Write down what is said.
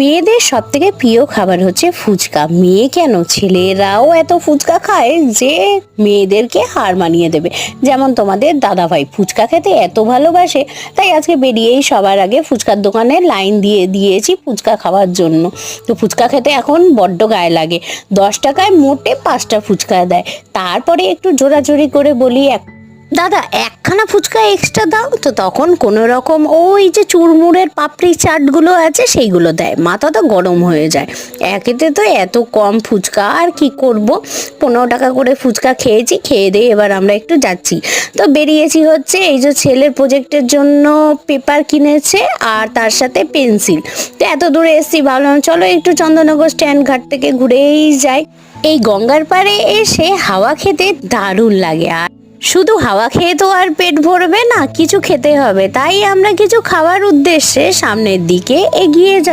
মেয়েদের সব থেকে প্রিয় খাবার হচ্ছে ফুচকা। মেয়ে কেন? ছেলেরাও এত ফুচকা খায় যে মেয়েদেরকে হার মানিয়ে দেবে। যেমন তোমাদের দাদাভাই ফুচকা খেতে এত ভালোবাসে, তাই আজকে বেরিয়েই সবার আগে ফুচকার দোকানে লাইন দিয়ে দিয়েছি ফুচকা খাওয়ার জন্য। তো ফুচকা খেতে এখন বড্ড গায়ে লাগে। দশ টাকায় মোটে পাঁচটা ফুচকা দেয়। তারপরে একটু জোরাজোরি করে বলি, এক দাদা একখানা ফুচকা এক্সট্রা দাও, তো তখন কোনো রকম ওই যে চুরমুড়ের পাপড়ি চাটগুলো আছে, সেইগুলো দেয়। মাথা তো গরম হয়ে যায়। একেতে তো এত কম ফুচকা, আর কি করব? পনেরো টাকা করে ফুচকা খেয়েছি, খেয়ে দিয়ে এবার আমরা একটু যাচ্ছি। তো বেরিয়েছি হচ্ছে এই যে ছেলের প্রজেক্টের জন্য পেপার কিনেছে, আর তার সাথে পেন্সিল তো এত দূরে এসেছি, ভাবলাম চলো একটু চন্দননগর স্ট্যান্ড ঘাট থেকে ঘুরেই যাই। এই গঙ্গার পাড়ে এসে হাওয়া খেতে দারুণ লাগে, আর শুধু হাওয়া খেয়ে তো আর পেট ভরবে না, কিছু খেতে হবে। তাই আমরা কিছু খাওয়ার উদ্দেশ্যে সামনের দিকে এগিয়ে যাই।